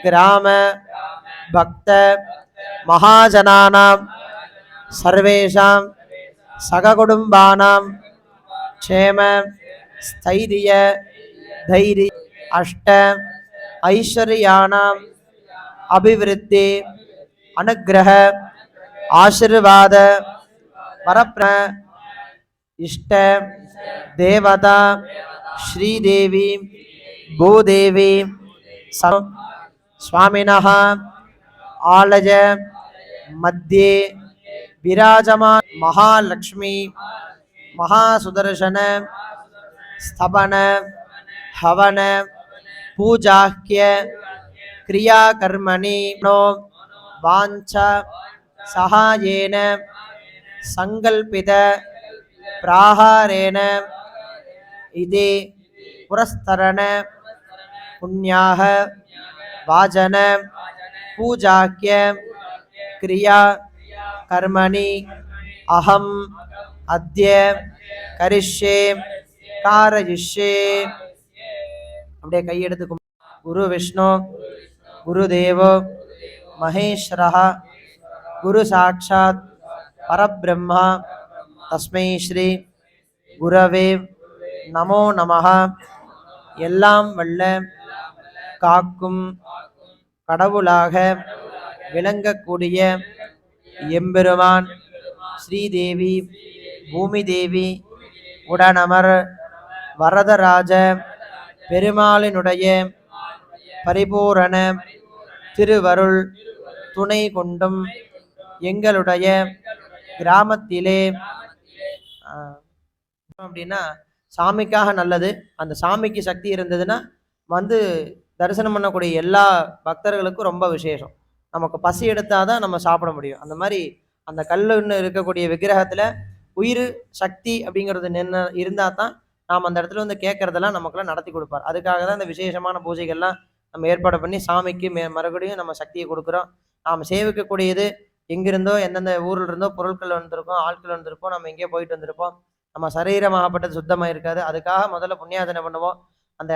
கிராம பக்த மகாஜனானாம் சர்வேஷாம் சககுடும்பானாம் க்ஷேம ஸ்தைரிய தைரிய அஷ்ட ஐஸ்வர்யானாம் அபிவிருத்தி அனுகிரக ஆசிர்வாத வரப்ர இஷ்ட தேவதா ஸ்ரீதேவி பூதேவி स्वामिनः आलय मध्ये विराजमान महालक्ष्मी, महासुदर्शन, स्तवन, हवन पूजाह्य क्रियाकर्मणि वाञ्छ, सहायेन सङ्कल्पित प्राहारेण इति पुरस्तरण புண்ணியாக வாஜன பூஜாக்கிய கிரியா கர்மணி அகம் அத்திய கரிஷே காரயிஷே அப்படியே கையெடுத்து குரு விஷ்ணு குரு தேவோ மகேஸ்வரா குரு சாட்சாத் பரபிரம்மா தஸ்மை ஸ்ரீ குரவே நமோ நம எல்லாம் வல்ல காக்கும் கடவுளாக விளங்கக்கூடிய எம்பெருமான் ஸ்ரீதேவி பூமி தேவி உடனமர் வரதராஜ பெருமாளினுடைய பரிபூரண திருவருள் துணை கொண்டும் எங்களுடைய கிராமத்திலே அப்படின்னா சாமிக்காக நல்லது. அந்த சாமிக்கு சக்தி இருந்ததுன்னா வந்து தரிசனம் பண்ணக்கூடிய எல்லா பக்தர்களுக்கும் ரொம்ப விசேஷம். நமக்கு பசி எடுத்தால் தான் நம்ம சாப்பிட முடியும். அந்த மாதிரி அந்த கல்லுன்னு இருக்கக்கூடிய விக்கிரகத்தில் உயிர் சக்தி அப்படிங்கிறது நின்று இருந்தால் தான் நாம் அந்த இடத்துல வந்து கேட்கறதெல்லாம் நமக்கெல்லாம் நடத்தி கொடுப்பார். அதுக்காக தான் இந்த விசேஷமான பூஜைகள்லாம் நம்ம ஏற்பாடு பண்ணி சாமிக்கு மே மறுபடியும் நம்ம சக்தியை கொடுக்குறோம். நாம் சேவிக்கக்கூடியது எங்கிருந்தோ எந்தெந்த ஊரில் இருந்தோ பொருட்கள் வந்திருக்கோம் ஆட்கள் வந்திருப்போம் நம்ம எங்கேயோ போயிட்டு வந்திருப்போம். நம்ம சரீரமாகப்பட்டது சுத்தமாக இருக்காது அதுக்காக முதல்ல புண்ணியாதனை பண்ணுவோம். அந்த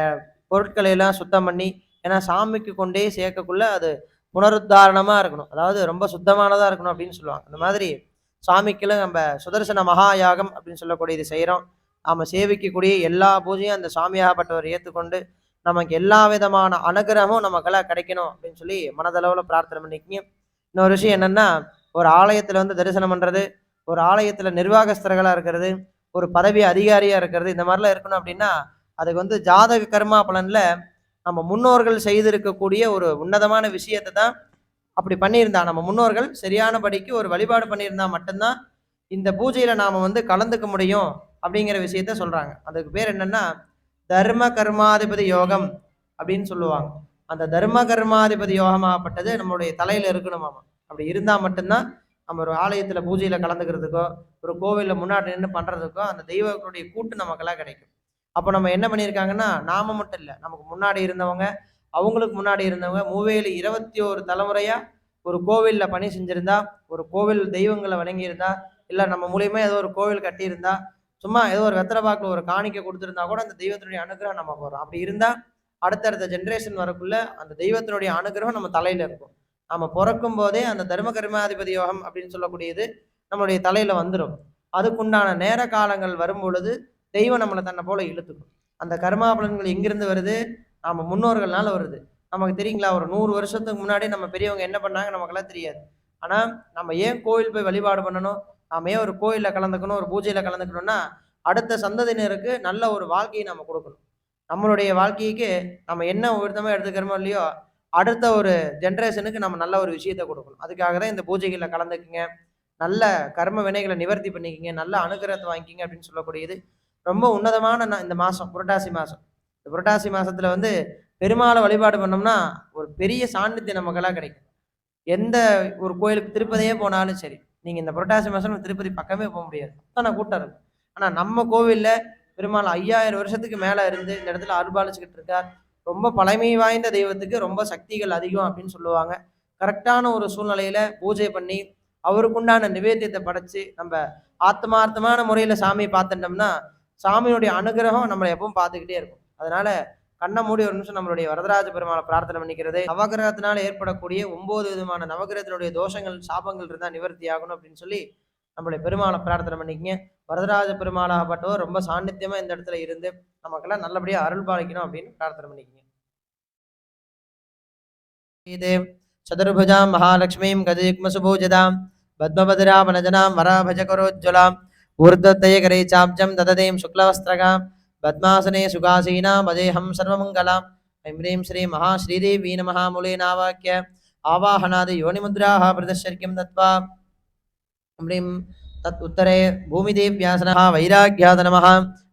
பொருட்களை எல்லாம் சுத்தம் பண்ணி ஏன்னா சாமிக்கு கொண்டே சேர்க்கக்குள்ள அது புனருத்தாரணமாக இருக்கணும். அதாவது ரொம்ப சுத்தமானதாக இருக்கணும் அப்படின்னு சொல்லுவாங்க. அந்த மாதிரி சாமிக்கெல்லாம் நம்ம சுதர்சன மகாயாகம் அப்படின்னு சொல்லக்கூடியது செய்கிறோம் நாம் சேவிக்கக்கூடிய எல்லா பூஜையும் அந்த சாமியாகப்பட்டவர் ஏற்றுக்கொண்டு நமக்கு எல்லா விதமான அனுகிரகமும் நமக்கெல்லாம் கிடைக்கணும் அப்படின்னு சொல்லி மனதளவில் பிரார்த்தனை பண்ணிக்கங்க. இன்னொரு விஷயம் என்னென்னா ஒரு ஆலயத்தில் வந்து தரிசனம் பண்ணுறது ஒரு ஆலயத்தில் நிர்வாகஸ்தர்களாக இருக்கிறது ஒரு பதவி அதிகாரியாக இருக்கிறது இந்த மாதிரிலாம் இருக்கணும் அப்படின்னா அதுக்கு வந்து ஜாதக கர்மா பலனில் நம்ம முன்னோர்கள் செய்திருக்கக்கூடிய ஒரு உன்னதமான விஷயத்தை தான் அப்படி பண்ணியிருந்தா. நம்ம முன்னோர்கள் சரியானபடிக்கு ஒரு வழிபாடு பண்ணியிருந்தா மட்டும்தான் இந்த பூஜையில் நாம் வந்து கலந்துக்க முடியும் அப்படிங்கிற விஷயத்த சொல்கிறாங்க அதுக்கு பேர் என்னென்னா தர்ம கர்மாதிபதி யோகம் அப்படின்னு சொல்லுவாங்க. அந்த தர்ம கர்மாதிபதி யோகமாகப்பட்டது நம்மளுடைய தலையில் இருக்கணுமாமா அப்படி இருந்தால் மட்டும்தான் நம்ம ஒரு ஆலயத்தில் பூஜையில் கலந்துக்கிறதுக்கோ ஒரு கோவிலில் முன்னாடி நின்று பண்ணுறதுக்கோ அந்த தெய்வங்களுடைய கூட்டு நமக்கெல்லாம் கிடைக்கும். அப்போ நம்ம என்ன பண்ணியிருக்காங்கன்னா நாம மட்டும் இல்லை நமக்கு முன்னாடி இருந்தவங்க அவங்களுக்கு முன்னாடி இருந்தவங்க மூவேலு இருபத்தி ஒரு தலைமுறையா ஒரு கோவில்ல பணி செஞ்சிருந்தா ஒரு கோவில் தெய்வங்களை வணங்கியிருந்தா இல்லை நம்ம மூலியமா ஏதோ ஒரு கோவில் கட்டியிருந்தா சும்மா ஏதோ ஒரு வெத்தலை பாக்கில் ஒரு காணிக்கை கொடுத்துருந்தா கூட அந்த தெய்வத்தினுடைய அனுகிரகம் நமக்கு வரும். அப்படி இருந்தா அடுத்தடுத்த ஜென்ரேஷன் வரக்குள்ள அந்த தெய்வத்தினுடைய அனுகிரகம் நம்ம தலையில இருக்கும். நம்ம பிறக்கும் போதே அந்த தர்ம கர்மாதிபதி யோகம் அப்படின்னு சொல்லக்கூடியது நம்மளுடைய தலையில வந்துடும் அதுக்குண்டான நேர காலங்கள் வரும் பொழுது தெய்வம் நம்மளை தன்னை போல இழுத்துக்கும். அந்த கர்மா பலன்கள் எங்கிருந்து வருது? நம்ம முன்னோர்கள்னால வருது. நமக்கு தெரியுங்களா? ஒரு நூறு வருஷத்துக்கு முன்னாடி நம்ம பெரியவங்க என்ன பண்ணாங்க நமக்கெல்லாம் தெரியாது. ஆனால் நம்ம ஏன் கோயில் போய் வழிபாடு பண்ணணும்? நாம ஏன் ஒரு கோயிலில் கலந்துக்கணும்? ஒரு பூஜையில் கலந்துக்கணும்னா அடுத்த சந்ததியினருக்கு நல்ல ஒரு வாழ்க்கையை நம்ம கொடுக்கணும். நம்மளுடைய வாழ்க்கைக்கு நம்ம என்ன விருத்தமாக எடுத்துக்கிறோமோ இல்லையோ அடுத்த ஒரு ஜென்ரேஷனுக்கு நம்ம நல்ல ஒரு விஷயத்தை கொடுக்கணும். அதுக்காக தான் இந்த பூஜைகளில் கலந்துக்குங்க. நல்ல கர்ம வினைகளை நிவர்த்தி பண்ணிக்கிங்க. நல்ல அனுகிரகத்தை வாங்கிக்கிங்க அப்படின்னு சொல்லக்கூடியது. ரொம்ப உன்னதமான இந்த மாதம் புரட்டாசி மாதம் இந்த புரட்டாசி மாதத்தில் வந்து பெருமாளை வழிபாடு பண்ணோம்னா ஒரு பெரிய சாநித்தியம் நமக்கெல்லாம் கிடைக்கும். எந்த ஒரு கோயிலுக்கு திருப்பதியே போனாலும் சரி நீங்கள் இந்த புரட்டாசி மாதம் திருப்பதி பக்கமே போக முடியாது. அத்தனை கூட்டம் இருக்கும். ஆனால் நம்ம கோவிலில் பெருமாள் ஐயாயிரம் வருஷத்துக்கு மேலே இருந்து இந்த இடத்துல அருள்பாலிச்சுக்கிட்டு இருக்கார். ரொம்ப பழமை வாய்ந்த தெய்வத்துக்கு ரொம்ப சக்திகள் அதிகம் அப்படின்னு சொல்லுவாங்க. கரெக்டான ஒரு சூழ்நிலையில பூஜை பண்ணி அவருக்குண்டான நிவேத்தியத்தை படைச்சு நம்ம ஆத்மார்த்தமான முறையில் சாமியை பார்த்துட்டோம்னா சாமியுடைய அனுகிரகம் நம்மளை எப்பவும் பார்த்துக்கிட்டே இருக்கும். அதனால கண்ணை மூடி ஒரு நிமிஷம் நம்மளுடைய வரதராஜ பெருமாளை பிரார்த்தனை பண்ணிக்கிறது நவகிரகத்தினால ஏற்படக்கூடிய ஒன்பது விதமான நவகிரகத்தினுடைய தோஷங்கள் சாபங்கள் இருந்தால் நிவர்த்தி ஆகணும் அப்படின்னு சொல்லி நம்மளுடைய பெருமாளை பிரார்த்தனை பண்ணிக்கங்க. வரதராஜ பெருமாளாகப்பட்டவர் ரொம்ப சாநித்தியமா இந்த இடத்துல இருந்து நமக்கெல்லாம் நல்லபடியா அருள் பாலிக்கணும் அப்படின்னு பிரார்த்தனை பண்ணிக்கங்க. இது சதுர்புஜாம் மகாலட்சுமியும் கஜயுக்மசுபூஜதாம் பத்மபதிராமனஜனாம் வராபஜகரோஜ்வலாம் ऊर्धत्तये चाब्जम चाब्जं ददतीं शुक्लवस्त्रगां, पद्मासने सुखासीनां भजेऽहं सर्वमङ्गलाम् ऐं ह्रीं श्री महाश्रीदेवी नमः मूलेनावाक्य आवाहनादि योनिमुद्राः प्रदशर्क्यं दत्वा ह्रीं तत् उत्तरे भूमिदेव्यासनः वैराग्याद नमः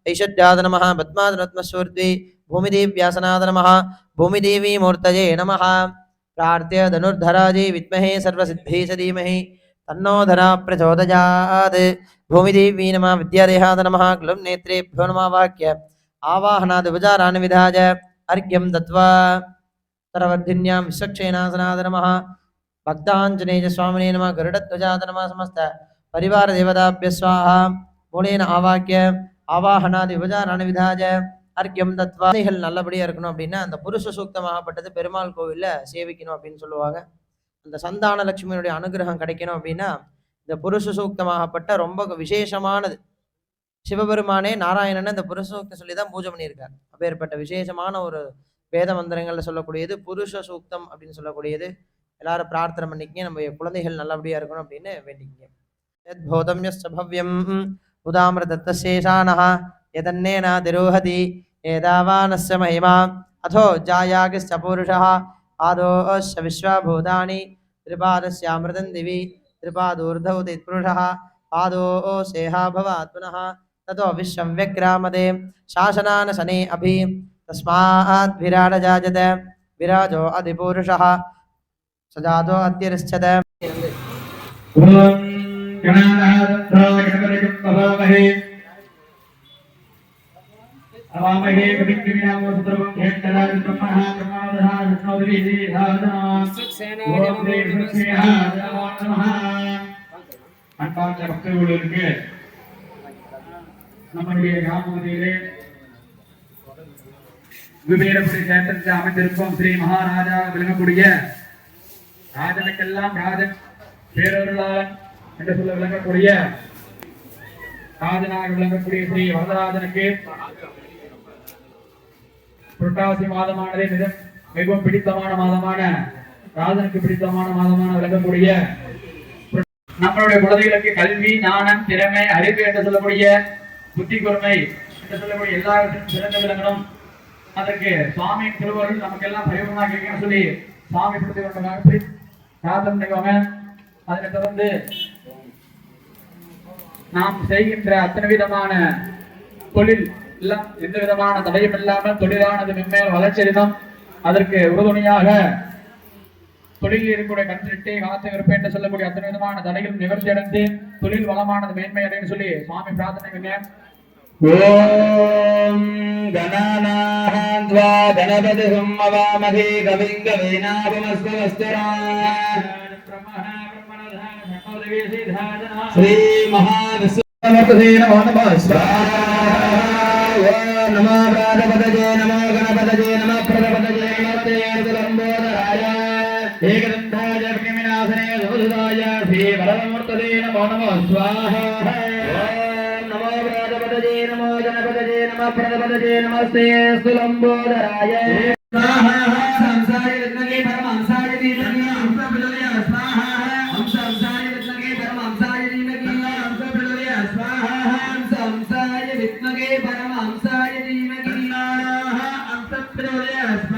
ऐषड्याद नमः पद्मादनत्मस्वर्द्वि भूमिदेव्यासनाद नमः, भूमिदेवीमूर्तये नमः। प्रार्थ्य धनुर्धराजे विद्महे सर्वसिद्धेश धीमहि। தன்னோதரா பிரச்சோதயாத் பூமிதேவி நம வித்யாதேகாத நம குலம் நேத்ரேபியோ நம வாக்கிய ஆவாஹனாத் உபஜாரான் விதாஜ அர்க்யம் தத்வா தரவர்தின்யாம் விஸ்வக்ஷேனாசனாத நம பக்தாஞ்சனேஜ சுவாமினே நம கருடத்வஜாத நம சமஸ்த பரிவார தேவதாபிய சுவாஹா மூலேன ஆவாக்கிய ஆவாஹனாதி உபஜாரான விதாஜ அர்க்கியம் தத்வாதைகள் நல்லபடியா இருக்கணும் அப்படின்னா அந்த புருஷ சூக்தமாகப்பட்டது பெருமாள் கோவில்ல சேவிக்கணும் அப்படின்னு சொல்லுவாங்க. அந்த சந்தான லட்சுமியினுடைய அனுகிரகம் கிடைக்கணும் அப்படின்னா இந்த புருஷ சூக்தமாகப்பட்ட ரொம்ப விசேஷமானது. சிவபெருமானே நாராயணன் இந்த புருஷ சூக்தம் சொல்லி தான் பூஜை பண்ணியிருக்கார். அப்பேற்பட்ட விசேஷமான ஒரு வேத மந்திரங்களில் சொல்லக்கூடியது புருஷ சூக்தம் அப்படின்னு சொல்லக்கூடியது. எல்லாரும் பிரார்த்தனை பண்ணிக்கிங்க நம்ம குழந்தைகள் நல்லபடியாக இருக்கணும் அப்படின்னு வேண்டிக்கிங்க. எத் போதம் எஸ் சபவ்யம் உதாமிரதத்தசேஷானஹ எதன்னேனா திரோஹதி ஏதாவானஸ்ய மகிமா அதோ ஜாயாகிஸ்ச புருஷா पुरुषः पादोश्च विश्वभूतानि त्रिपादस्यामृतं दिवि त्रिपादूर्धौ तित्पुरुषः पादोशेहा भवात् पुनः। ततो विश्वं व्यग्रामदे। शासनान् शने अभि तस्मात् विराडजायत विराजो अधिपुरुषः। सजातो गणपतिं भवामहे अवामहे कविङ्कविनामो सुतरवं हेत्तराज ब्रह्मः ब्रह्मावधः विष्णोदरीधारणा ॐ श्री விஷ்ணுஸ்ரீஹாய நமः அன்பார்ந்த பக்தர்களுக்கு நம்முடைய கிராமத்திலே குபேரபுரி சேத்திரத்தில் அமைந்திருக்கும் ஸ்ரீ மகாராஜா விளங்கக்கூடிய ராஜனுக்கெல்லாம் ராஜன் பேரருளாளன் என்று சொல்ல விளங்கக்கூடிய ராஜனாக விளங்கக்கூடிய ஸ்ரீ வரதராஜனுக்கு புரட்டாசி மாதமானதே மிக மிகவும் பிடித்தமான மாதமான ராதனுக்கு பிடித்தமான மாதமான விளங்கக்கூடிய நம்மளுடைய குழந்தைகளுக்கு கல்வி ஞானம் திறமை அறிவு என்று சொல்லக்கூடிய புத்தி கூர்மை என்று சொல்லக்கூடிய எல்லாவற்றையும் சிறந்து விளங்கணும். அதற்கு சுவாமி திருவருள் நமக்கெல்லாம் பரிவமாக இருக்கணும்னு சொல்லி சுவாமி பிடித்து கொண்டதாக பிரார்த்தனை பண்ணிக்கோங்க அதனை தொடர்ந்து நாம் செய்கின்ற அத்தனை விதமான தொழில் எல்லாம் எந்த விதமான தடையும் இல்லாமல் தொழிலானது மென்மேல் வளர்ச்சிதம் அதற்கு உறுதுணையாக தொழிலில் இருக்கக்கூடிய கண்திருட்டை காத்து விருப்பேன் சொல்லக்கூடிய அத்தனை விதமான தடைகளும் நிவர்த்தி அடைந்து தொழில் வளமானது மேன்மை அடைன்னு சொல்லி சுவாமி பிரார்த்தனை பண்ணேன் ஓம் கணநாத்வா கணபதி அவாமகே கவிங்க ஸ்ரீ மகாவிஸ்வரே நமோ పాదపదజే నమో గణపదజే నమ ప్రజపదజే నమోదరాయ ఏకదంతాయ విమినాశనే సోదుదాయ శ్రీ వరదమూర్తదే నమో నమో స్వాహ నమో ప్రజపదజే నమో గణపదజే నమ ప్రజపదజే నమస్తే సులంబోదరాయ స్వాహ André Oléas,